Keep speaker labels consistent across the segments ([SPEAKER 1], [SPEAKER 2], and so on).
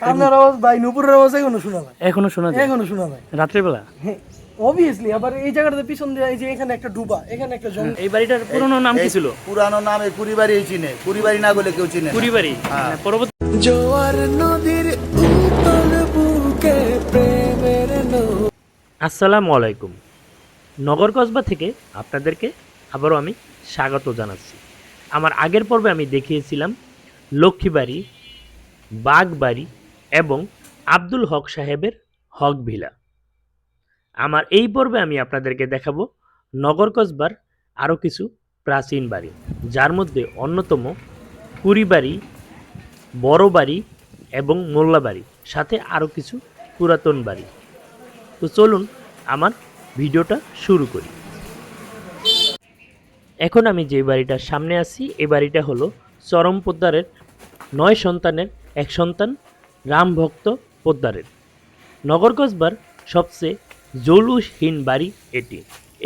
[SPEAKER 1] কান্নার আওয়াজ ভাই নুপুরের আওয়াজ এখনও শোনা যায়।
[SPEAKER 2] এখনও শোনা যায়?
[SPEAKER 1] এখনও শোনা যায়।
[SPEAKER 2] রাত্রেবেলা?
[SPEAKER 1] হ্যাঁ অবভিয়াসলি আবার এই জায়গাটাতে পিছন দিয়ে এই যে এখানে একটা ডুবা এখানে একটা জঙ্গল।
[SPEAKER 2] এই বাড়িটার পুরনো নাম কি ছিল?
[SPEAKER 3] পুরানো নামে কুড়িবাড়ি চিনে কুড়িবাড়ি না বলে কেউ চিনে।
[SPEAKER 2] কুড়িবাড়ি?
[SPEAKER 3] হ্যাঁ।
[SPEAKER 2] পরবর্তী
[SPEAKER 1] জোয়ার নদীর উতল বুকে প্রেমের নৌ
[SPEAKER 2] আসসালামু আলাইকুম। নগর কসবা থেকে আপনাদেরকে আবারও আমি স্বাগত জানাচ্ছি। আমার আগের পর্বে আমি দেখিয়েছিলাম লক্ষ্মীবাড়ি বাগবাড়ি এবং আব্দুল হক সাহেবের হক ভিলা। আমার এই পর্বে আমি আপনাদেরকে দেখাবো নগর কসবার আরও কিছু প্রাচীন বাড়ি, যার মধ্যে অন্যতম কুড়িবাড়ি বড়, বাড়ি এবং মোল্লাবাড়ি সাথে আরও কিছু পুরাতন বাড়ি। তো চলুন আমার ভিডিওটা শুরু করি। এখন আমি যে বাড়িটার সামনে আছি এই বাড়িটা হলো চরম পোদ্দারের নয় সন্তানের এক সন্তান রামভক্ত পোদ্দারের। নগর কসবার সবচেয়ে জৌলুসহীন বাড়ি এটি।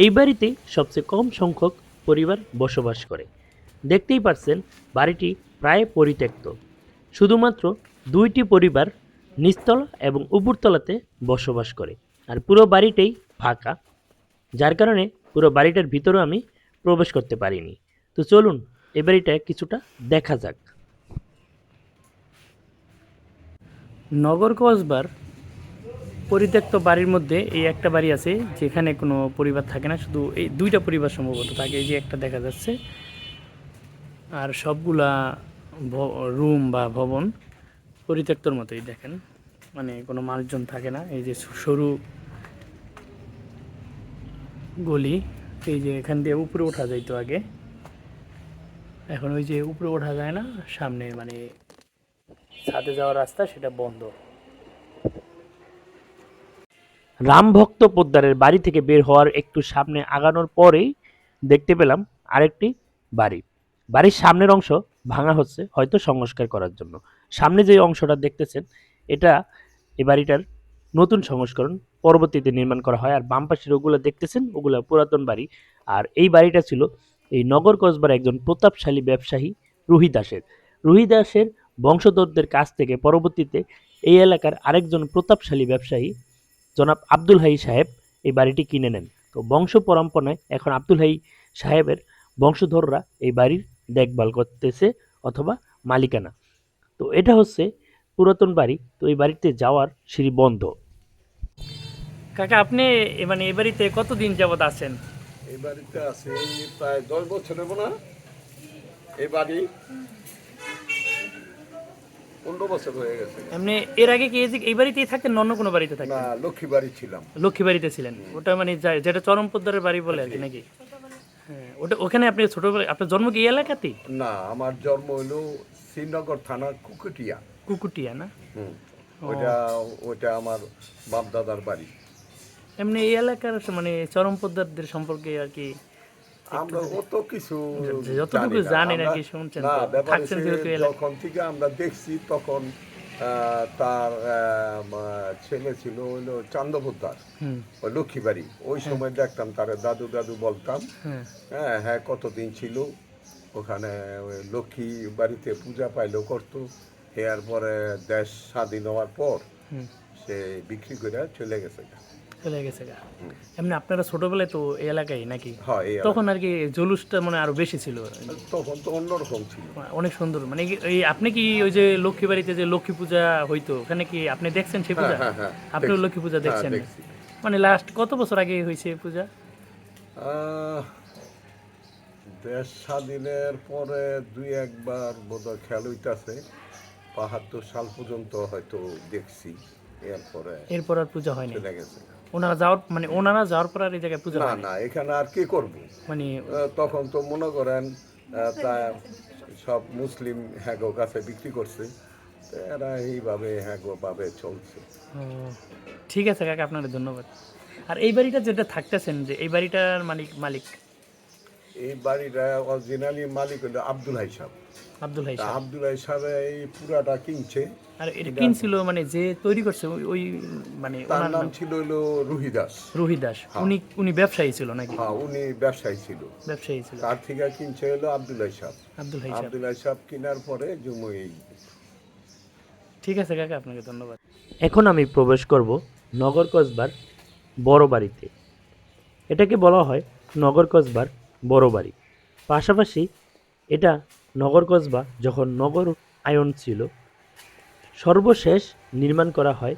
[SPEAKER 2] এই বাড়িতে সবচেয়ে কম সংখ্যক পরিবার বসবাস করে। দেখতেই পাচ্ছেন বাড়িটি প্রায় পরিত্যক্ত। শুধুমাত্র দুইটি পরিবার নিচতলা এবং উপরতলাতে বসবাস করে আর পুরো বাড়িটাই ফাঁকা, যার কারণে পুরো বাড়িটার ভিতরে আমি প্রবেশ করতে পারিনি। তো চলুন এ বাড়িটা কিছুটা দেখা যাক। নগর কসবার পরিত্যক্ত বাড়ির মধ্যে এই একটা বাড়ি আছে, যেখানে কোনো পরিবার থাকে না, শুধু এই দুইটা পরিবার সম্ভবত থাকে, এই যে একটা দেখা যাচ্ছে। আর সবগুলা রুম বা ভবন পরিত্যক্তর মতোই, দেখেন। মানে কোনো মানুষজন থাকে না, এই যে সরু গলি, এই যে এখান দিয়ে উপরে ওঠা যাইতো আগে। এখন ওই যে উপরে ওঠা যায় না, সামনে মানে ছাদে যাওয়ার রাস্তা, সেটা বন্ধ। রামভক্ত পোদ্দারের বাড়ি থেকে বের হওয়ার একটু সামনে আগানোর পরেই দেখতে পেলাম আরেকটি বাড়ি। বাড়ির সামনের অংশ ভাঙা হচ্ছে, হয়তো সংস্কার করার জন্য। সামনে যে অংশটা দেখতেছেন, এটা এই বাড়িটার নতুন সংস্করণ পরবর্তীতে নির্মাণ করা হয়। আর বাম পাশের ওগুলো দেখতেছেন, ওগুলো পুরাতন বাড়ি। আর এই বাড়িটা ছিল এই নগর কসবার একজন প্রতাপশালী ব্যবসায়ী রুহি দাসের রুহি দাসের বংশধরদের কাছ থেকে পরবর্তীতে এই এলাকার আরেকজন প্রতাপশালী ব্যবসায়ী জনাব আব্দুল হাই সাহেব এই বাড়িটি কিনে নেন। তো বংশ পরম্পরায় এখন আব্দুল হাই সাহেবের বংশধররা এই বাড়ির দেখভাল করতেছে অথবা মালিকানা। তো এটা হচ্ছে পুরাতন বাড়ি। তো এই বাড়িতে যাওয়ার সিঁড়ি বন্ধ। কাকা আপনি মানে এই বাড়িতে কতদিন যাবত আছেন?
[SPEAKER 4] এই বাড়িতে আছে প্রায় দশ বছর হব না। এই বাড়ি পনেরো বছর হয়ে গেছে।
[SPEAKER 2] এমনি এর আগে কি এই বাড়িতেই অন্য কোনো বাড়িতে
[SPEAKER 4] না লক্ষ্মী বাড়ি ছিলাম।
[SPEAKER 2] লক্ষ্মী বাড়িতে ছিলেন। ওটা মানে যেটা চরম পোদ্দারের বাড়ি বলে আর কি নাকি? হ্যাঁ ওটা ওখানে আপনি ছোটবেলায় আপনার জন্ম কি এলাকাতেই
[SPEAKER 4] না আমার জন্ম হইল শ্রীনগর থানা কুকুটিয়া।
[SPEAKER 2] কুকুটিয়া না?
[SPEAKER 4] হুম। ওইটা ওইটা আমার বাপ দাদার বাড়ি।
[SPEAKER 2] এমনি এই এলাকার মানে চরমপোদ্দারদের সম্পর্কে আর কি
[SPEAKER 4] আমরা অত কিছু
[SPEAKER 2] যতটুকু। জানেন আর কি শুনছেন
[SPEAKER 4] না ব্যাপার। যখন থেকে আমরা দেখছি তখন তার ছেলে ছিল হইল চান্দপোদ্দার
[SPEAKER 2] হুম।
[SPEAKER 4] ওই লক্ষ্মী বাড়ি ওই সময় দেখতাম তারে দাদু দাদু বলতাম
[SPEAKER 2] হ্যাঁ।
[SPEAKER 4] হ্যাঁ হ্যাঁ কতদিন ছিল? ওখানে লক্ষ্মী বাড়িতে পূজা পাইলো করতো। এর পরে দেশ স্বাধীন হওয়ার পর সে বিক্রি করে চলে গেছে।
[SPEAKER 2] চলে গেছে গা। এমনি আপনারা ছোটবেলায় তো এই এলাকায় নাকি?
[SPEAKER 4] হ্যাঁ
[SPEAKER 2] তখন আর কি জলুসটা মানে আরও বেশি ছিল।
[SPEAKER 4] তখন তো অন্যরকম ছিল।
[SPEAKER 2] অনেক সুন্দর। মানে এই আপনি কি ওই যে লক্ষ্মী বাড়িতে যে লক্ষ্মী পূজা হইতো ওখানে কি আপনি দেখছেন সেই পূজা?
[SPEAKER 4] হ্যাঁ, হ্যাঁ,
[SPEAKER 2] আপনিও লক্ষ্মী পূজা
[SPEAKER 4] হ্যাঁ,
[SPEAKER 2] দেখছেন? মানে লাস্ট কত বছর আগে হয়েছে পূজা?
[SPEAKER 4] দেশ স্বাধীনের পরে দুই একবার বোধহয় খেয়াল হইতাছে। বাহাত্তর সাল পর্যন্ত হয়তো দেখছি এরপরে
[SPEAKER 2] এরপর আর পূজা হয়নি।
[SPEAKER 4] চলে গেছে।
[SPEAKER 2] ওনারা যাওয়ার মানে ওনারা যাওয়ার পর আর এই জায়গায় পূজা
[SPEAKER 4] না না এখানে আর কি করব?
[SPEAKER 2] মানে
[SPEAKER 4] তখন তো মনে করেন তা সব মুসলিম হ্যাগো কাছে বিক্রি করছে। এরা এইভাবে হ্যাগো ভাবে চলছে।
[SPEAKER 2] ঠিক আছে কাকা আপনাদের ধন্যবাদ। আর এই বাড়িটা যেটা থাকতেছেন যে এই বাড়িটার মালিক মালিক?
[SPEAKER 4] এই বাড়িটা অরিজিনালি মালিক হলো আব্দুল হাই সাহেব।
[SPEAKER 2] আব্দুল হাই সাহেব।
[SPEAKER 4] আব্দুল হাই সাহেব এই পুরাটা কিনছে।
[SPEAKER 2] আর এটা কিনছিল মানে যে তৈরি করছে ওই- মানে
[SPEAKER 4] তার
[SPEAKER 2] ওনার
[SPEAKER 4] নাম ছিল হলো রুহিদাস
[SPEAKER 2] রুহি দাস। উনি উনি ব্যবসায়ী ছিল নাকি?
[SPEAKER 4] হ্যাঁ উনি ব্যবসায়ী ছিল।
[SPEAKER 2] ব্যবসায়ী ছিল।
[SPEAKER 4] তার থেকে কিনছে হলো আব্দুল হাই সাহেব।
[SPEAKER 2] আব্দুল হাই সাহেব।
[SPEAKER 4] আব্দুল হাই সাহেব কেনার পরে জমু
[SPEAKER 5] ঠিক আছে কাকা আপনাকে ধন্যবাদ।
[SPEAKER 2] এখন আমি প্রবেশ করব নগর কসবার বড় বাড়িতে। এটাকে বলা হয় নগর কসবার বড় বাড়ি। পাশাপাশি এটা নগর কসবা যখন নগর আয়ন ছিল, সর্বশেষ নির্মাণ করা হয়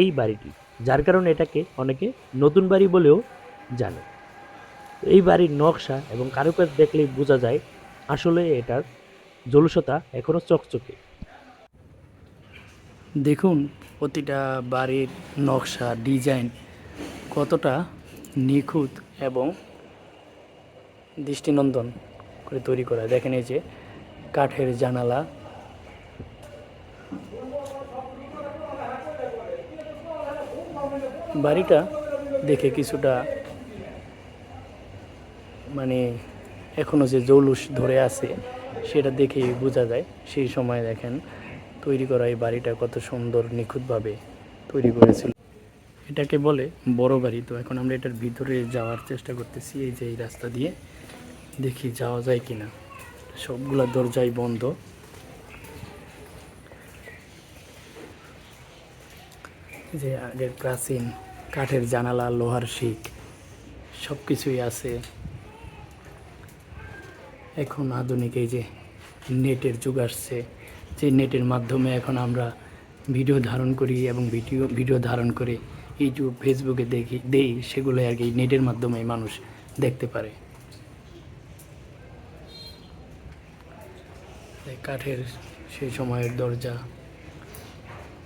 [SPEAKER 2] এই বাড়িটি, যার কারণে এটাকে অনেকে নতুন বাড়ি বলেও জানে। এই বাড়ির নকশা এবং কারুকাজ দেখলেই বোঝা যায় আসলে এটার জলুসতা এখনও চকচকে।
[SPEAKER 5] দেখুন প্রতিটা বাড়ির নকশা, ডিজাইন কতটা নিখুঁত এবং দৃষ্টিনন্দন করে তৈরি করা দেখেন এই যে কাঠের জানালা। বাড়িটা দেখে কিছুটা মানে এখনও যে জৌলুস ধরে আছে, সেটা দেখেই বোঝা যায়। সেই সময় দেখেন তৈরি করা এই বাড়িটা কত সুন্দর, নিখুঁতভাবে তৈরি করেছিল। এটাকে বলে বড় বাড়ি। তো এখন আমরা এটার ভিতরে যাওয়ার চেষ্টা করতেছি এই যে এই রাস্তা দিয়ে। দেখি যাওয়া যায় কিনা। সবগুলা দরজাই বন্ধ। যে আগের প্রাচীন কাঠের জানালা, লোহার শিক সব কিছুই আছে। এখন আধুনিক এই যে নেটের যুগ আসছে, যে নেটের মাধ্যমে এখন আমরা ভিডিও ধারণ করি এবং ভিডিও ভিডিও ধারণ করে ইউটিউব, ফেসবুকে দেখি, দেই সেগুলো আর কি নেটের মাধ্যমে মানুষ দেখতে পারে এই কাঠের সেই সময়ের দরজা।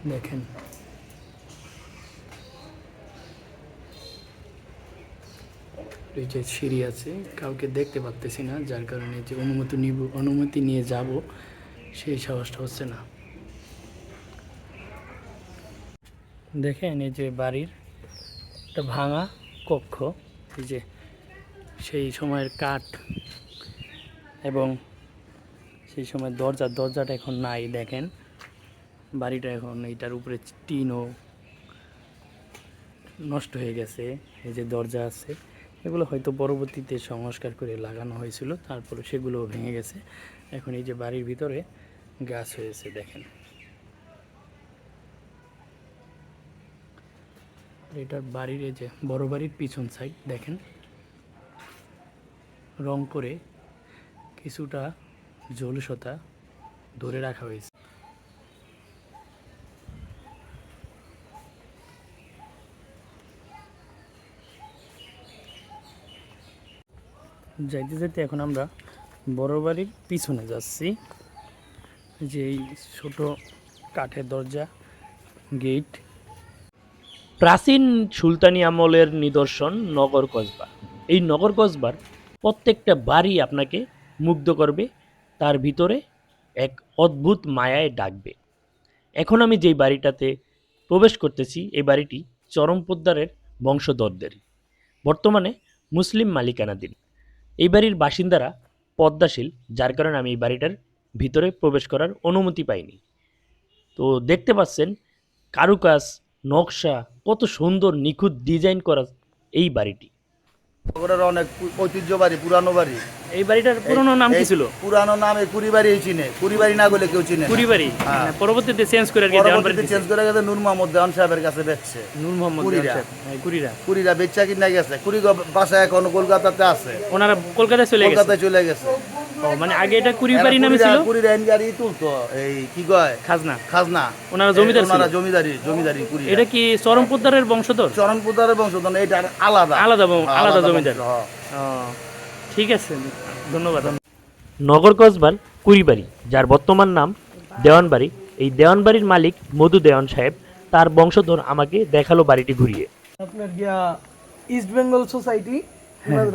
[SPEAKER 5] দেখেন। যে সিঁড়ি আছে, কাউকে দেখতে পারতেছি না, যার কারণে যে অনুমতি নিব, অনুমতি নিয়ে যাব, সেই সাহসটা হচ্ছে না। দেখেন এই যে বাড়ির একটা ভাঙা কক্ষ, এই যে সেই সময়ের কাঠ এবং সেই সময় দরজা, দরজাটা এখন নাই, দেখেন। বাড়িটা এখন এইটার উপরে টিনও নষ্ট হয়ে গেছে, এই যে দরজা আছে। এগুলো হয়তো পরবর্তীতে সংস্কার করে লাগানো হয়েছিল, তারপরে সেগুলো ভেঙে গেছে। এখন এই যে বাড়ির ভিতরে গাছ হয়েছে, দেখেন। এটার বাড়ির এই যে বড় বাড়ির পিছন সাইড দেখেন। রং করে কিছুটা জলসতা ধরে রাখা হয়েছে। যাইতে যাইতে এখন আমরা বড় বাড়ির পিছনে যাচ্ছি। যে এই ছোট কাঠের দরজা, গেট।
[SPEAKER 2] প্রাচীন সুলতানি আমলের নিদর্শন নগর কসবা। এই নগর কসবার প্রত্যেকটা বাড়ি আপনাকে মুগ্ধ করবে তার ভিতরে এক অদ্ভুত মায়ায় ডাকবে। এখন আমি যেই বাড়িটাতে প্রবেশ করতেছি, এই বাড়িটি চরম পোদ্দারের বংশধরদের। বর্তমানে মুসলিম মালিকানাধীন। এই বাড়ির বাসিন্দারা পদ্মাশীল, যার কারণে আমি এই বাড়িটার ভিতরে প্রবেশ করার অনুমতি পাইনি। তো দেখতে পাচ্ছেন কারুকাজ, নকশা, কত সুন্দর, নিখুঁত ডিজাইন করা এই বাড়িটি।
[SPEAKER 3] অনেক পু- ঐতিহ্য বাড়ি পুরানো বাড়ি।
[SPEAKER 5] এই বাড়িটার পুরনো নাম কি ছিল?
[SPEAKER 3] পুরানো নাম এই কুড়ি বাড়ি এই চিনে না বলে কেউ চিনে।
[SPEAKER 5] কুড়িবাড়ি?
[SPEAKER 3] হ্যাঁ।
[SPEAKER 5] মানে পরবর্তীতে চেঞ্জ করে দেওয়ান
[SPEAKER 3] পরবর্তীতে চেঞ্জ করে গেছে নূর মোহাম্মদ দেওয়ান সাহেবের কাছে বেচছে।
[SPEAKER 5] নূর মোহাম্মদ
[SPEAKER 3] কুড়িরা।
[SPEAKER 5] হ্যাঁ, কুড়িরা।
[SPEAKER 3] কুড়িরা বেচা কিনা গেছে। কুড়ি বাসা এখন কলকাতাতে আছে।
[SPEAKER 5] ওনারা কলকাতায় চলে গেছে?
[SPEAKER 3] কলকাতায় চলে গেছে।
[SPEAKER 5] মানে আগে এটা কুড়িবাড়ি নামে ছিল?
[SPEAKER 3] কুড়িরা তুলতো। এই কি কয়?
[SPEAKER 5] খাজনা।
[SPEAKER 3] খাজনা।
[SPEAKER 5] ওনারা জমিদার
[SPEAKER 3] ওনারা জমিদারি জমিদারি কুড়ি
[SPEAKER 5] এটা কি চরমপুদ্দারের বংশধর?
[SPEAKER 3] চরণ পুতারের বংশধর এটা আলাদা।
[SPEAKER 5] আলাদা
[SPEAKER 3] হ্যাঁ,
[SPEAKER 5] আলাদা জমিদার।
[SPEAKER 3] হ্যাঁ।
[SPEAKER 5] ঠিক আছে ধন্যবাদ।
[SPEAKER 2] নগর কসবার কুড়িবাড়ি যার বর্তমান নাম দেওয়ানবাড়ি। এই দেওয়ানবাড়ির মালিক মধু দেওয়ান সাহেব তার বংশধর আমাকে দেখাল বাড়িটি ঘুরিয়ে।
[SPEAKER 1] আপনার গিয়া ইস্ট বেঙ্গল সোসাইটি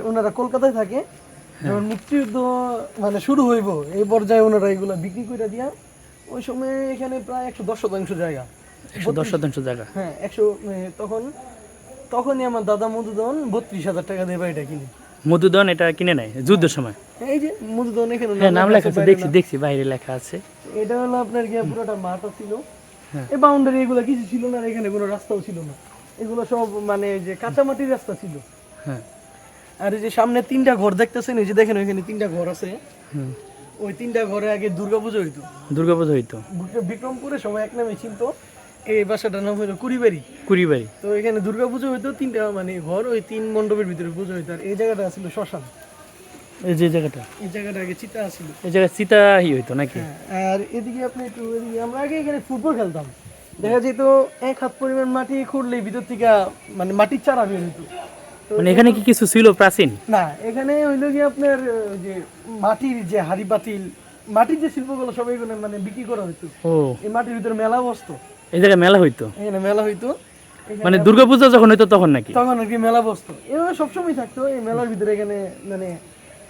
[SPEAKER 1] ওনারা কলকাতায় থাকে। যখন মুক্তিযুদ্ধ মানে শুরু হইব এই পর্যায়ে ওনারা এগুলো বিক্রি করে দিয়া ওই সময় এখানে প্রায় একশো দশ শতাংশ জায়গা।
[SPEAKER 5] একশো দশ শতাংশ জায়গা।
[SPEAKER 1] হ্যাঁ একশো তখন তখনই আমার দাদা মধুদন বত্রিশ হাজার টাকা দিয়ে বাড়িটা কিনে।
[SPEAKER 5] মধুদন এটা কিনে নেয় যুদ্ধের সময়।
[SPEAKER 1] এই যে মধুদন এখানে
[SPEAKER 5] হ্যাঁ নাম লেখা আছে দেখছি দেখছি বাইরে লেখা আছে।
[SPEAKER 1] এটা হলো আপনার গিয়া পুরোটা মাঠও ছিল।
[SPEAKER 5] হ্যাঁ।
[SPEAKER 1] এই বাউন্ডারি এগুলো কিছু ছিল না এখানে কোনো রাস্তাও ছিল না। এগুলো সব মানে যে কাঁচামাটির রাস্তা ছিল।
[SPEAKER 5] হ্যাঁ।
[SPEAKER 1] আর এই যে সামনে তিনটা ঘর দেখতেছেন এই যে দেখেন ওইখানে তিনটা ঘর আছে।
[SPEAKER 5] হুম।
[SPEAKER 1] ওই তিনটা ঘরে আগে দুর্গাপুজো হইতো।
[SPEAKER 5] দুর্গাপুজো হইতো।
[SPEAKER 1] বিক্রমপুরে সবাই এক নামে চিনতো এই বাসাটার নাম হলো কুড়িবাড়ি।
[SPEAKER 5] কুড়িবাড়ি।
[SPEAKER 1] তো এখানে দুর্গাপুজো হইতো তিনটা মানে ঘর ওই তিন মণ্ডপের ভিতরে পুজো হইতো। আর এই জায়গাটা ছিল শ্মশান।
[SPEAKER 5] এই যে জায়গাটা?
[SPEAKER 1] এই জায়গাটা আগে চিতা ছিল।
[SPEAKER 5] এই জায়গায় চিতা ই হইতো নাকি?
[SPEAKER 1] হ্যাঁ, আর এদিকে আপনি একটু এদিকে আমরা আগে এখানে ফুটবল খেলতাম। দেখা যেত এক হাত পরিমাণ মাটি খুঁড়লে ভিতর থেকে মানে মাটির চারা বের হইতো। তো
[SPEAKER 5] মানে এখানে কি কিছু ছিল প্রাচীন?
[SPEAKER 1] না এখানে হইল কি আপনার যে মাটির যে হাড়ি বাতিল মাটির যে শিল্পগুলো সব এখানে মানে বিক্রি করা হইতো।
[SPEAKER 5] ও।
[SPEAKER 1] এই মাটির ভিতরে মেলা বসতো।
[SPEAKER 5] এই জায়গায় মেলা হইতো?
[SPEAKER 1] এখানে মেলা হইতো।
[SPEAKER 5] মানে দুর্গাপূজা যখন হইতো তখন নাকি?
[SPEAKER 1] তখন আর কি মেলা বসতো। এভাবে সবসময় থাকতো। এই মেলার ভিতরে এখানে মানে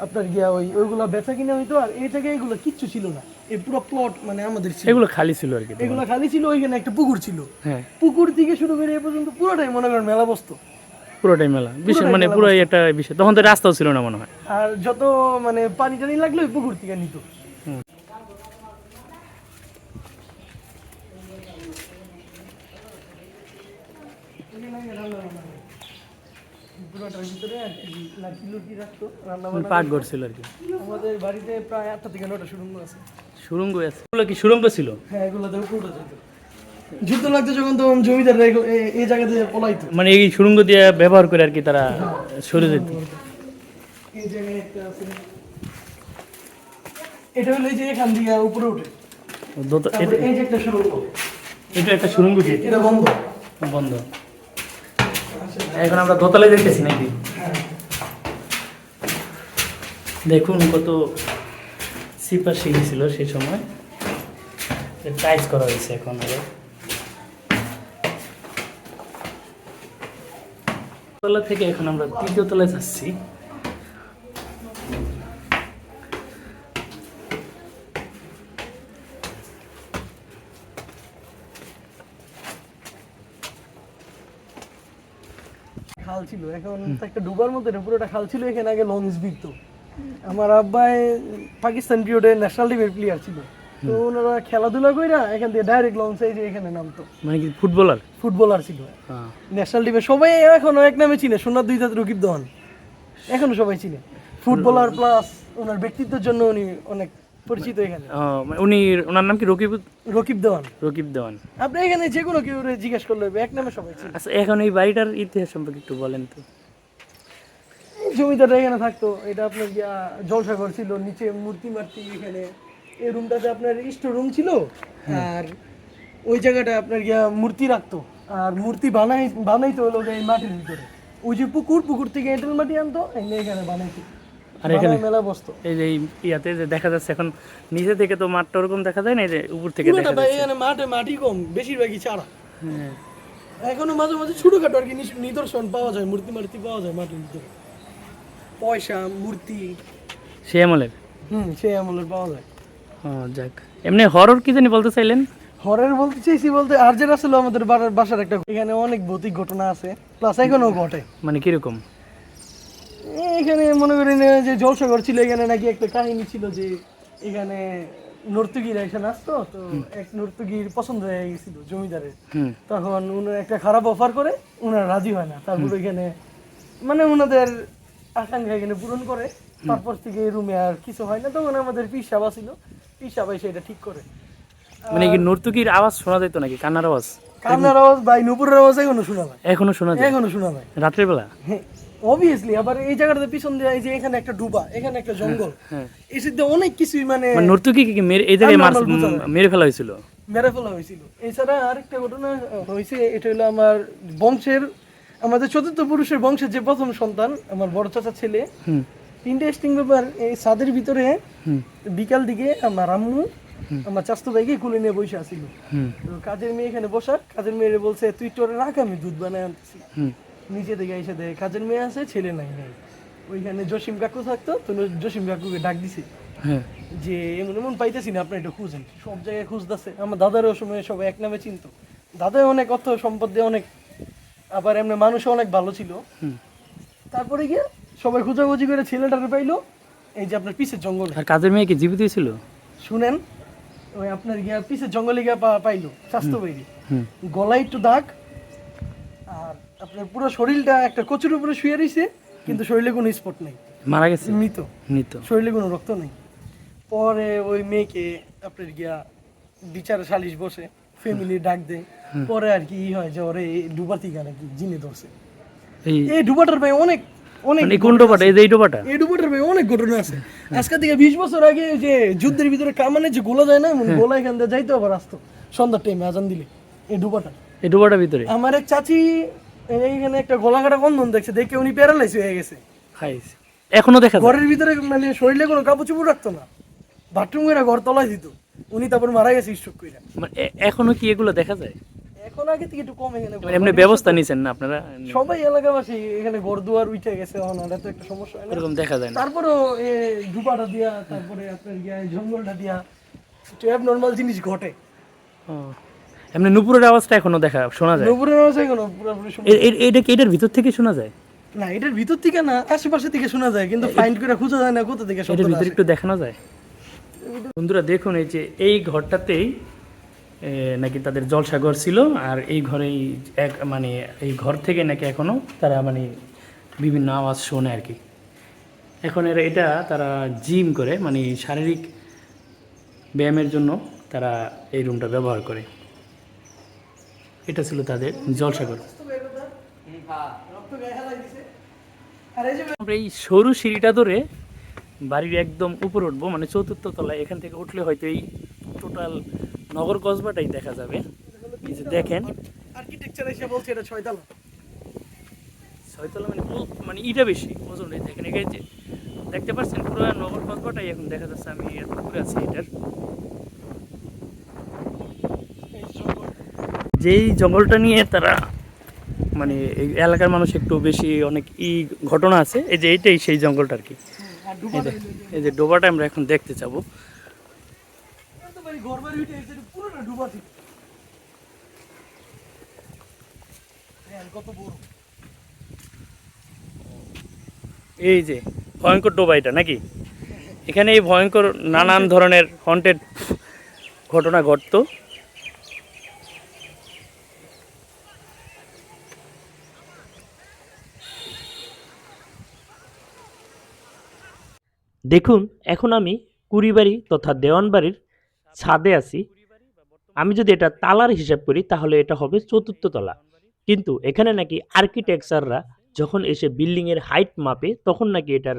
[SPEAKER 1] আপনার গিয়া ওই ওইগুলো বেচা কিনা হইতো। আর এই জায়গায় এগুলো কিচ্ছু ছিল না। এই পুরো প্লট মানে আমাদের ছিল।
[SPEAKER 5] এগুলো খালি ছিল আর কি
[SPEAKER 1] এগুলো খালি ছিল ওইখানে একটা পুকুর ছিল।
[SPEAKER 5] হ্যাঁ।
[SPEAKER 1] পুকুর থেকে শুরু করে এ পর্যন্ত পুরোটাই মনে করেন মেলা বসতো।
[SPEAKER 5] পুরোটাই মেলা। বিশেষ মানে পুরোই একটা বিষয়। তখন তো রাস্তাও ছিল না মনে হয়।
[SPEAKER 1] আর যত মানে পানি টানি লাগল ওই পুকুর থেকে নিত পুরোটার ভিতরে আর কি লাঠি লুটি রাখতো রান্না বান্না
[SPEAKER 5] পাট ঘর আর কি।
[SPEAKER 1] আমাদের বাড়িতে প্রায় আটটা থেকে নটা সুরঙ্গ আছে।
[SPEAKER 5] সুরঙ্গ আছে। এগুলো কি সুরঙ্গ ছিল?
[SPEAKER 1] হ্যাঁ এগুলো দেখো পুরোটা যুদ্ধ লাগতো যখন তখন জমিদাররা এই জায়গা দিয়ে পলাইতো।
[SPEAKER 5] মানে এই সুরঙ্গ দিয়ে ব্যবহার করে আর কি তারা সরে যেত।
[SPEAKER 1] এই জায়গায় একটা আছে। এটা হলো এই যে এখান দিয়ে উপরে উঠে।
[SPEAKER 5] এটা-
[SPEAKER 1] এই যে একটা সুরঙ্গ
[SPEAKER 5] এটা একটা সুরঙ্গ
[SPEAKER 1] এটা বন্ধ।
[SPEAKER 5] বন্ধ। এখন আমরা দোতলায় দেখতেছি নাকি? দেখুন কত সিপার শিখেছিল ছিল সেই সময়। টাইস করা হয়েছে এখন আরও। তলা থেকে এখন আমরা তৃতীয় তলায় যাচ্ছি
[SPEAKER 1] খাল ছিল। এখন একটা ডুবার না, পুরোটা খাল ছিল এখানে আগে লঞ্চ বিকতো। আমার আব্বাই পাকিস্তান পিরিয়ডে ন্যাশনাল টিমের প্লেয়ার ছিল। তো ওনারা খেলাধুলা কইরা এখান দিয়ে ডাইরেক্ট লঞ্চ এই যে এখানে নামতো।
[SPEAKER 5] মানে কি ফুটবলার?
[SPEAKER 1] ফুটবলার ছিল।
[SPEAKER 5] হ্যাঁ।
[SPEAKER 1] ন্যাশনাল টিমে সবাই এখনও এক নামে চিনে সোনার দুই জাত রকিব দহন। এখনও সবাই চিনে। ফুটবলার প্লাস ওনার ব্যক্তিত্বের জন্য উনি অনেক পরিচিত এখানে।
[SPEAKER 5] মানে উনি ওনার নাম কি রকিব?
[SPEAKER 1] রকিব দেওয়ান।
[SPEAKER 5] রকিব দেওয়ান।
[SPEAKER 1] আপনি এখানে যে কোনো কেউ জিজ্ঞেস করলে এক নামে সবাই
[SPEAKER 5] আচ্ছা এখন এই বাড়িটার ইতিহাস সম্পর্কে একটু বলেন তো।
[SPEAKER 1] জমিদাররা এখানে থাকতো এটা আপনার গিয়া জলসাঘর ছিল নিচে মূর্তি মার্তি এখানে। এই রুমটাতে আপনার ইষ্ট রুম ছিল আর ওই জায়গাটা আপনার গিয়া মূর্তি রাখতো। আর মূর্তি বানাই বানাইতো হলো এই মাটির ভিতরে। ওই যে পুকুর পুকুর থেকে এঁটেল মাটি আনতো এখানে বানাইতো।
[SPEAKER 5] আর এখানে?
[SPEAKER 1] মেলা বসতো।
[SPEAKER 5] এই যে ইয়াতে যে দেখা যাচ্ছে এখন নিচে থেকে তো মাঠটা ওরকম দেখা যায় না এই যে উপর থেকে দেখা যাচ্ছে?
[SPEAKER 1] এখানে মাঠে মাটি কম বেশিরভাগই চারা।
[SPEAKER 5] হ্যাঁ।
[SPEAKER 1] এখনও মাঝে মাঝে ছোটখাটো আর কি নিদর্শন পাওয়া যায় মূর্তি মার্তি পাওয়া যায় মাটির ভিতরে। পয়সা মূর্তি।
[SPEAKER 5] সে আমলের?
[SPEAKER 1] হুম সেই আমলের পাওয়া যায়।
[SPEAKER 5] ও যাক। এমনি হরর কি জানি বলতে চাইলেন?
[SPEAKER 1] হরের বলতে চাইছি বলতে আর যে আসলে আমাদের বাসার একটা এখানে অনেক ভৌতিক ঘটনা আছে প্লাস এখনও ঘটে।
[SPEAKER 5] মানে কীরকম?
[SPEAKER 1] এখানে মনে করেন যে জলসাগর ছিল এখানে নাকি একটা কাহিনী ছিল যে এখানে নর্তকীরা তো এক নর্তকীর পছন্দ হয়ে গেছিল জমিদারের। তখন একটা খারাপ অফার করে উনারা রাজি হয় না। তারপর এখানে মানে ওনাদের আকাঙ্ক্ষা এখানে পূরণ করে। তারপর থেকে রুমে আর কিছু হয় না। তখন আমাদের সাবা ছিল সাবাই সেটা ঠিক করে।
[SPEAKER 5] মানে কি নর্তকীর আওয়াজ শোনা যেত নাকি? কান্নার আওয়াজ?
[SPEAKER 1] কান্নার আওয়াজ বা নুপুরের আওয়াজ এখনও শোনা যায়।
[SPEAKER 5] এখনও শোনা যায়?
[SPEAKER 1] এখনও শোনা যায়।
[SPEAKER 5] রাত্রের বেলা
[SPEAKER 1] হ্যাঁ। অবভিয়াসলি আবার এই জায়গাটাতে পিছন দিয়ে এই যে এখানে একটা ডুবা এখানে একটা জঙ্গল
[SPEAKER 5] হ্যাঁ।
[SPEAKER 1] সিদ্ধে অনেক কিছুই মানে
[SPEAKER 5] মানে নর্তকী কি মেরে এই জায়গায় মার ফেলা হয়েছিল?
[SPEAKER 1] মেরে ফেলা হয়েছিল। এছাড়া আরেকটা ঘটনা হয়েছে এটা হলো আমার বংশের আমাদের চতুর্থ পুরুষের বংশের যে প্রথম সন্তান আমার বড় চাচা ছেলে
[SPEAKER 5] হুম।
[SPEAKER 1] ইন্টারেস্টিং ব্যাপার এই ছাদের ভিতরে বিকাল দিকে আমার আম্মু আমার চাস্তু ভাইকে কুলে নিয়ে বসে আসিল কাজের মেয়ে এখানে বসা কাজের মেয়ে বলছে তুই তোরে রাখ আমি দুধ বানায় আনতেছি। নিচে থেকে এসে দেখে কাজের মেয়ে আছে ছেলে নাই নাই। ওইখানে জসিম কাকু থাকতো তো জসিম কাকুকে ডাক দিছে।
[SPEAKER 5] হ্যাঁ।
[SPEAKER 1] যে এমন এমন পাইতেছি না আপনি একটু খুঁজেন। সব জায়গায় খুঁজতেছে। আমার দাদার ওই সময় সবাই এক নামে চিনতো। দাদা অনেক অর্থ সম্পদ দিয়ে অনেক আবার এমনি মানুষও অনেক ভালো ছিল। তারপরে গিয়ে সবাই খোঁজাখুঁজি করে ছেলেটারে পাইলো এই যে আপনার পিসের জঙ্গল।
[SPEAKER 5] আর কাজের মেয়ে কি জীবিত ছিল?
[SPEAKER 1] শুনেন ওই আপনার গিয়া পিসের জঙ্গলে গিয়া পাইলো স্বাস্থ্য বাইরে গলায় একটু দাগ আর আপনার পুরো শরীরটা একটা কচুর উপরে শুয়ে রয়েছে কিন্তু শরীরে কোনো স্পট নেই।
[SPEAKER 5] মারা গেছে?
[SPEAKER 1] মৃত।
[SPEAKER 5] মৃত।
[SPEAKER 1] শরীরে কোনো রক্ত নেই। পরে ওই মেয়েকে আপনার গিয়া বিচার সালিশ বসে ফ্যামিলি ডাক দেয়। পরে আর কি হয় যে ওরে ডুবা থেকে নাকি জিনে ধরছে।
[SPEAKER 5] এই
[SPEAKER 1] ডুবাটার ভাই অনেক অনেক
[SPEAKER 5] কোন ডোবাটা? এই যে এই
[SPEAKER 1] ডুবাটার ভাই অনেক ঘটনা আছে। আজকে থেকে বিশ বছর আগে যে যুদ্ধের ভিতরে কামানে যে গোলা যায় না এমন গোলা এখান দিয়ে যাইতে আবার আসতো। সন্ধ্যার টাইমে আজান দিলে। এই ডুবাটা।
[SPEAKER 5] এই ডোবাটার ভিতরে?
[SPEAKER 1] আমার এক চাচি এইখানে একটা গলা কাটা কন্দন দেখছে দেখে উনি প্যারালাইজ হয়ে গেছে।
[SPEAKER 5] খাইছে। এখনও দেখা
[SPEAKER 1] ঘরের ভিতরে মানে শরীরে কোনো কাপড় চুপড় রাখতো না। বাথরুম করে ঘর তলায় দিত। উনি তারপর মারা গেছে স্ট্রোক করে
[SPEAKER 5] মানে এখনও কি এগুলো দেখা যায়?
[SPEAKER 1] এখন আগে থেকে একটু কম এখানে
[SPEAKER 5] মানে এমনি ব্যবস্থা নিছেন না আপনারা?
[SPEAKER 1] সবাই এলাকাবাসী এখানে ঘর দুয়ার উঠে গেছে এখন ওটা তো একটা সমস্যা হয়
[SPEAKER 5] এরকম দেখা যায় না।
[SPEAKER 1] তারপরেও এই ডুবাটা দিয়া তারপরে আপনার গিয়া জঙ্গলটা দিয়া একটু নর্মাল জিনিস ঘটে।
[SPEAKER 5] এমনি নুপুরের আওয়াজটা এখনও দেখা শোনা যায়?
[SPEAKER 1] নবুরের আওয়াজ এখনও পুরোপুরি
[SPEAKER 5] এটা কি এটার ভিতর থেকে শোনা যায়?
[SPEAKER 1] না এটার ভিতর থেকে না আশেপাশে থেকে শোনা যায় কিন্তু ফাইন্ড করে খোঁজা যায় না কোথা থেকে
[SPEAKER 5] এটার ভিতরে। একটু দেখানো যায়? বন্ধুরা দেখুন এই যে এই ঘরটাতেই নাকি তাদের জলসাঘর ছিল আর এই ঘরেই এক মানে এই ঘর থেকে নাকি এখনও তারা মানে বিভিন্ন আওয়াজ শোনে আর কি। এখন এরা এটা তারা জিম করে মানে শারীরিক ব্যায়ামের জন্য তারা এই রুমটা ব্যবহার করে। এটা ছিল তাদের জলসাগর।
[SPEAKER 1] রক্ত গায়ে হেলাই দিছে। আর এই যে
[SPEAKER 5] আমরা এই সরু সিঁড়িটা ধরে বাড়ির একদম উপরে উঠবো মানে চতুর্থ তলায়। এখান থেকে উঠলে হয়তো এই টোটাল নগর কসবাটাই দেখা যাবে। এই যে দেখেন।
[SPEAKER 1] আর্কিটেকচার এসে বলছে এটা ছয়তলা।
[SPEAKER 5] ছয়তলা মানে মানে ইটা বেশি ওজন দেখেন এখানে দেখতে পাচ্ছেন পুরো নগর কসবাটাই এখন দেখা যাচ্ছে আমি এত উপরে আছি এটার। যেই জঙ্গলটা নিয়ে তারা মানে এই এলাকার মানুষ একটু বেশি অনেক ই ঘটনা আছে এই যে এইটাই সেই জঙ্গলটা আর কি এই
[SPEAKER 1] ডুবাটা
[SPEAKER 5] যে এই যে ডোবাটা আমরা এখন দেখতে যাব
[SPEAKER 1] বড়
[SPEAKER 5] এই যে ভয়ঙ্কর ডোবা এটা নাকি? এখানে এই ভয়ঙ্কর নানান ধরনের হন্টেড ঘটনা ঘটতো।
[SPEAKER 2] দেখুন, এখন আমি কুড়িবাড়ি তথা দেওয়ানবাড়ির ছাদে আছি। আমি যদি এটা তালার হিসাব করি, তাহলে এটা হবে চতুর্থ তলা। কিন্তু এখানে নাকি আর্কিটেকচাররা যখন এসে বিল্ডিংয়ের হাইট মাপে, তখন নাকি এটার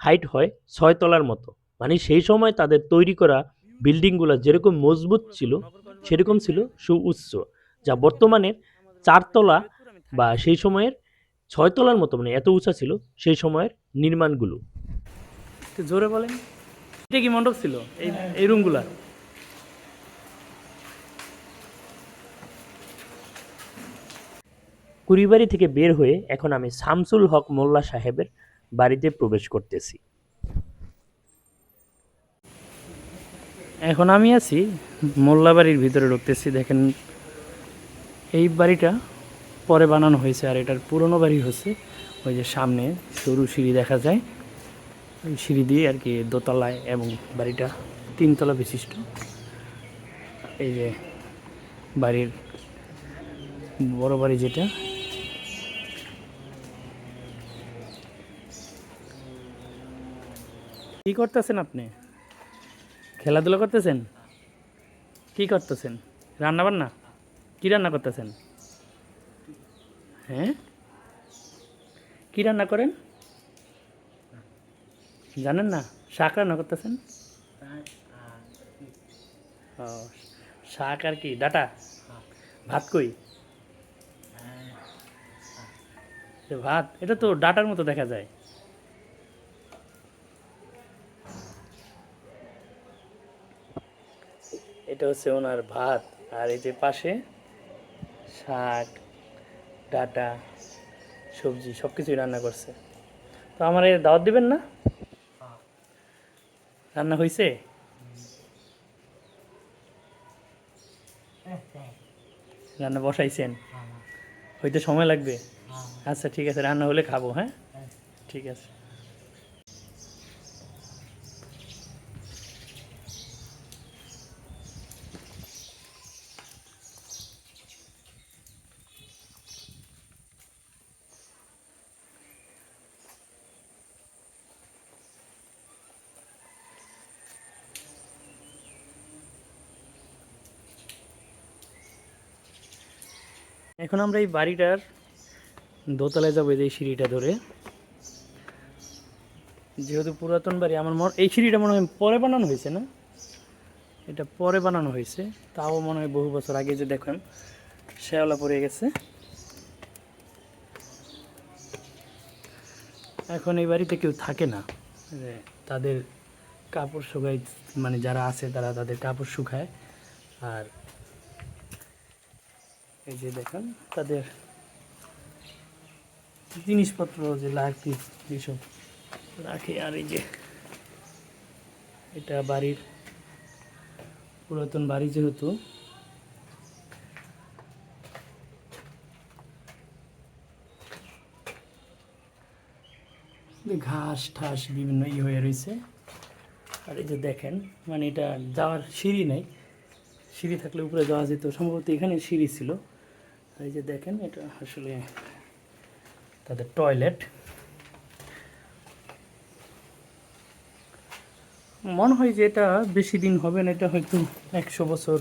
[SPEAKER 2] হাইট হয় ছয় তলার মতো। মানে সেই সময় তাদের তৈরি করা বিল্ডিংগুলো যেরকম মজবুত ছিল, সেরকম ছিল সুউচ্চ। যা বর্তমানে চারতলা বা সেই সময়ের ছয় তলার মতো মানে এত উঁচা ছিল, সেই সময়ের নির্মাণগুলো।
[SPEAKER 5] জোরে বলেন। এটা কি মণ্ডপ ছিল? এই এই রুমগুলা?
[SPEAKER 2] কুড়িবাড়ি থেকে বের হয়ে এখন আমি শামসুল হক মোল্লা সাহেবের বাড়িতে প্রবেশ করতেছি।
[SPEAKER 5] এখন আমি আছি মোল্লা বাড়ির ভিতরে ঢুকতেছি, দেখেন। এই বাড়িটা পরে বানানো হয়েছে আর এটার পুরনো বাড়ি হচ্ছে, ওই যে সামনে সরু সিঁড়ি দেখা যায়। সিঁড়ি দিয়ে আর কি দোতলায় এবং বাড়িটা তিনতলা বিশিষ্ট। এই যে বাড়ির বড় বাড়ি যেটা। কি করতেছেন আপনি? খেলাধুলা করতেছেন? কি করতেছেন? রান্না বান্না কি রান্না করতেছেন? হ্যাঁ? কি রান্না করেন? জানেন না? শাক রান্না করতেছেন? ও, শাক আর কি? ডাটা? ভাত কই? ভাত, এটা তো ডাটার মতো দেখা যায়। এটা হচ্ছে ওনার ভাত। আর এই যে পাশে শাক, ডাটা, সবজি সব কিছুই রান্না করছে। তো আমার দাওয়াত দিবেন না? রান্না হয়েছে রান্না বসাইছেন? হইতে সময় লাগবে? আচ্ছা ঠিক আছে রান্না হলে খাব হ্যাঁ। ঠিক আছে। এখন আমরা এই বাড়িটার দোতলায় যাব এই সিঁড়িটা ধরে। যেহেতু পুরাতন বাড়ি, আমার মনে এই সিঁড়িটা মনে হয় পরে বানানো হয়েছে না? এটা পরে বানানো হয়েছে। তাও মনে হয় বহু বছর আগে যে দেখেন, শ্যাওলা পড়ে গেছে। এখন এই বাড়িতে কেউ থাকে না। তাদের কাপড় শুকায় মানে যারা আছে তারা তাদের কাপড় শুকায়। আর এই যে দেখেন, তাদের জিনিসপত্র যে লাগে এইসব। রাখে আর এই যে এটা বাড়ির পুরাতন বাড়ি যেহেতু ঘাস ঠাস বিভিন্ন ই হয়ে রয়েছে। আর এই যে দেখেন মানে এটা যাওয়ার সিঁড়ি নেই। সিঁড়ি থাকলে উপরে যাওয়া যেত, সম্ভবত এখানে সিঁড়ি ছিল। এই যে দেখেন, এটা আসলে তাদের টয়লেট মনে হয় যে এটা বেশি দিন হবে না, এটা হয়তো একশো বছর।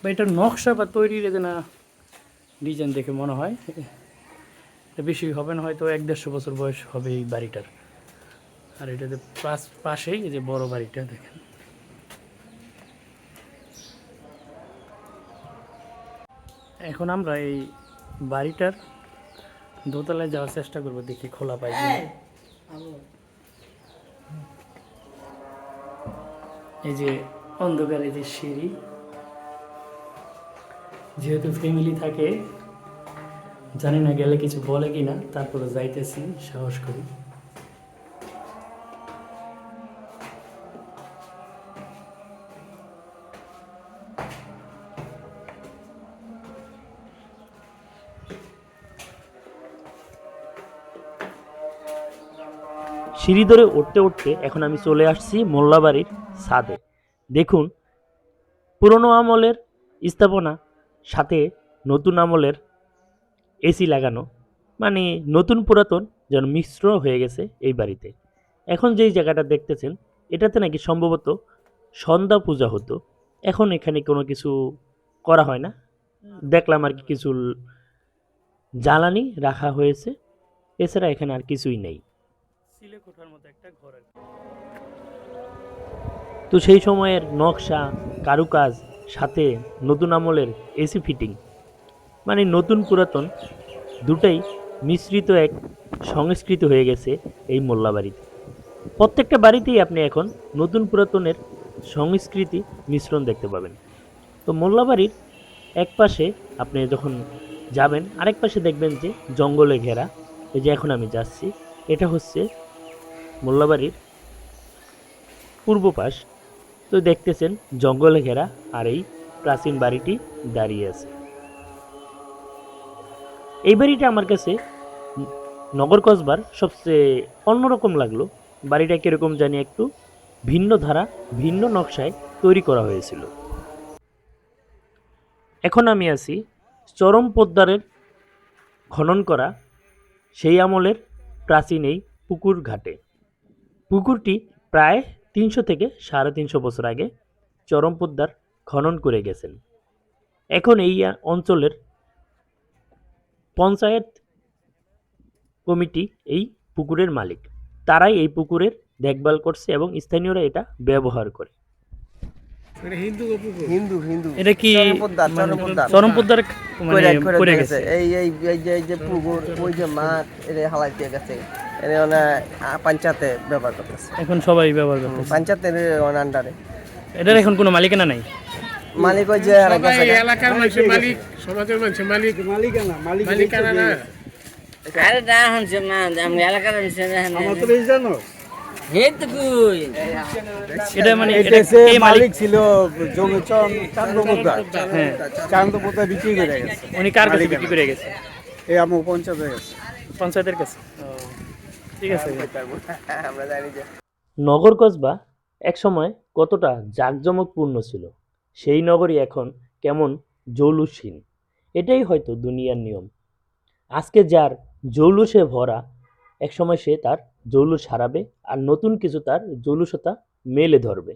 [SPEAKER 5] বা এটার নকশা বা তৈরির যে না ডিজাইন দেখে মনে হয়, এটা বেশি হবে না, হয়তো এক দেড়শো বছর বয়স হবে এই বাড়িটার। আর এটাতে পাশ পাশেই যে বড় বাড়িটা, দেখেন। এখন আমরা এই বাড়িটার দোতলায় যাওয়ার চেষ্টা করব দেখি খোলা পাই। এই যে অন্ধকারে যে সিঁড়ি যেহেতু ফ্যামিলি থাকে জানি না গেলে কিছু বলে কিনা তারপরে যাইতেছি সাহস করি
[SPEAKER 2] সিঁড়ি ধরে উঠতে উঠতে এখন আমি চলে আসছি মোল্লাবাড়ির ছাদে। দেখুন, পুরনো আমলের স্থাপনা, সাথে নতুন আমলের এসি লাগানো মানে নতুন পুরাতন যেন মিশ্র হয়ে গেছে এই বাড়িতে। এখন যেই জায়গাটা দেখতেছেন, এটাতে নাকি সম্ভবত সন্ধ্যা পূজা হতো। এখন এখানে কোনো কিছু করা হয় না। দেখলাম আর কি কিছু জ্বালানি রাখা হয়েছে। এছাড়া এখানে আর কিছুই নেই। তো সেই সময়ের নকশা, কারুকাজ, সাথে নতুন আমলের এসি ফিটিং মানে নতুন পুরাতন, দুটাই মিশ্রিত এক, সংস্কৃত হয়ে গেছে এই মোল্লা বাড়িতে। প্রত্যেকটা বাড়িতেই আপনি এখন নতুন পুরাতনের সংস্কৃতি মিশ্রণ দেখতে পাবেন। তো মোল্লা বাড়ির এক পাশে আপনি যখন যাবেন, আরেক পাশে দেখবেন যে জঙ্গলে ঘেরা, এই যে এখন আমি যাচ্ছি, এটা হচ্ছে মোল্লাবাড়ির পূর্ব পাশ। তো দেখতেছেন, জঙ্গলে ঘেরা আর এই প্রাচীন বাড়িটি দাঁড়িয়ে আছে। এই বাড়িটা আমার কাছে নগর কসবার সবচেয়ে অন্যরকম লাগল। বাড়িটা কীরকম জানি একটু ভিন্ন ধারা, ভিন্ন নকশায় তৈরি করা হয়েছিল। এখন আমি আছি চরম পোদ্দারের খনন করা সেই আমলের প্রাচীন এই পুকুর ঘাটে। পুকুরটি প্রায় তিনশো থেকে সাড়ে তিনশো বছর আগে চরম পোদ্দার খনন করে গেছেন। এখন এই অঞ্চলের পঞ্চায়েত কমিটি এই পুকুরের মালিক। তারাই এই পুকুরের দেখভাল করছে এবং স্থানীয়রা এটা ব্যবহার করে।
[SPEAKER 1] হিন্দু হিন্দু
[SPEAKER 5] এটা কি
[SPEAKER 1] চরমপদ্মার,
[SPEAKER 5] গেছে?
[SPEAKER 1] এই এই এই যে পুকুর ওই যে মাঠ এর হালাই গেছে। এর মানে পঞ্চায়েতে ব্যবহার করতেছে।
[SPEAKER 5] এখন সবাই ব্যবহার করতেছে।
[SPEAKER 1] পঞ্চায়েতের আন্ডারে
[SPEAKER 5] এটার এখন কোনো মালিকানা নাই?
[SPEAKER 1] মালিক ওই যে।
[SPEAKER 6] এলাকার মানুষের মালিক সমাজের মানুষের মালিক। মালিকানা না।
[SPEAKER 7] আরে না হচ্ছে না আমি এলাকার আমার তো জানো।
[SPEAKER 5] এটা মানে এটা মালিক?
[SPEAKER 6] ছিল জমি চান্দপোতা
[SPEAKER 5] হ্যাঁ।
[SPEAKER 6] চান্দপোতা বিক্রি করে গেছে।
[SPEAKER 5] উনি কার কাছে বিক্রি করে গেছে?
[SPEAKER 6] এই আমার পঞ্চায়েতে গেছে
[SPEAKER 5] পঞ্চায়েতের কাছে? ঠিক আছে।
[SPEAKER 1] আমরা জানি যে
[SPEAKER 2] নগর কসবা একসময় কতটা জাঁকজমকপূর্ণ ছিল। সেই নগরী এখন কেমন জৌলুসহীন। এটাই হয়তো দুনিয়ার নিয়ম। আজকে যার জৌলুসে ভরা একসময় সে তার জৌলুস হারাবে আর নতুন কিছু তার জৌলুসতা মেলে ধরবে।